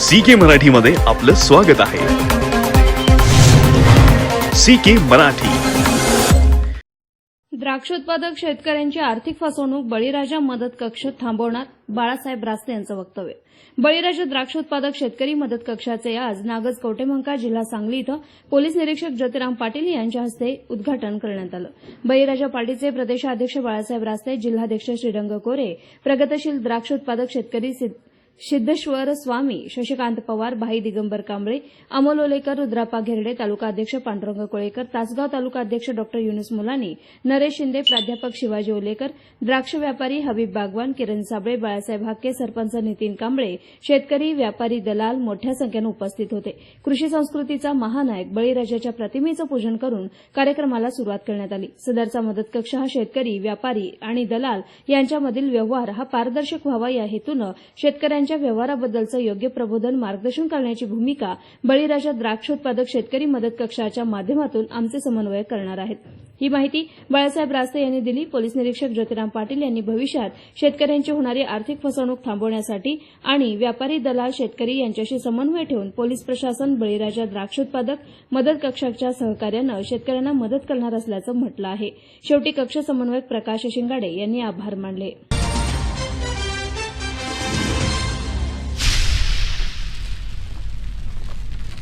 C के मराठीमध्ये आपलं स्वागत आहे. C K Marathi. द्राक्ष उत्पादक शेतकऱ्यांची आर्थिक फसवणूक बळीराजा मदत कक्ष थांबवणार बाळासाहेब रास्ते यांचं वक्तव्य. बळीराजा द्राक्ष उत्पादक शेतकरी मदत कक्षाचे आज नागज कवटेमंका जिल्हा सांगली इथं पोलीस निरीक्षक ज्योतिराम पाटील यांच्या हस्ते उद्घाटन करण्यात आलं. बळीराजा पार्टीचे प्रदेशाध्यक्ष बाळासाहेब रास्ते जिल्हाध्यक्ष श्रीरंग कोरे प्रगतशील द्राक्ष उत्पादक शेतकरी सिद्धेश्वर स्वामी शशिकांत पवार भाई दिगंबर कांबळे अमोल ओलेकर रुद्रापा घेरडे तालुका अध्यक्ष पांडुरंग कोळेकर तासगाव तालुका अध्यक्ष डॉ युनुस मुलानी नरेश शिंदे प्राध्यापक शिवाजी ओलेकर द्राक्ष व्यापारी हबीब बागवान किरण साबळे बाळासाहेब हाके सरपंच नितीन कांबळे शेतकरी व्यापारी दलाल मोठ्या संख्येनं उपस्थित होते. कृषी संस्कृतीचा महानायक बळीराजाच्या प्रतिमेचं पूजन करून कार्यक्रमाला सुरुवात करण्यात आली. सदरचा मदत कक्ष हा शेतकरी व्यापारी आणि दलाल यांच्यामधील व्यवहार हा पारदर्शक व्हावा या हेतूनं शेतकऱ्यांच्या व्यवहाराबद्दलचं योग्य प्रबोधन मार्गदर्शन करण्याची भूमिका बळीराजा द्राक्ष उत्पादक शेतकरी मदत कक्षाच्या माध्यमातून आमचे समन्वय करणार आहेत. ही माहिती बाळासाहेब रास्ते यांनी दिली. पोलीस निरीक्षक ज्योतिराम पाटील यांनी भविष्यात शेतकऱ्यांची होणारी आर्थिक फसवणूक थांबवण्यासाठी आणि व्यापारी दलाल शेतकरी यांच्याशी समन्वय ठेवून पोलीस प्रशासन बळीराजा द्राक्ष उत्पादक मदत कक्षाच्या सहकार्यानं शेतकऱ्यांना मदत करणार असल्याचं म्हटलं आहे. शेवटी कक्ष समन्वयक प्रकाश शिंगाडे यांनी आभार मानले.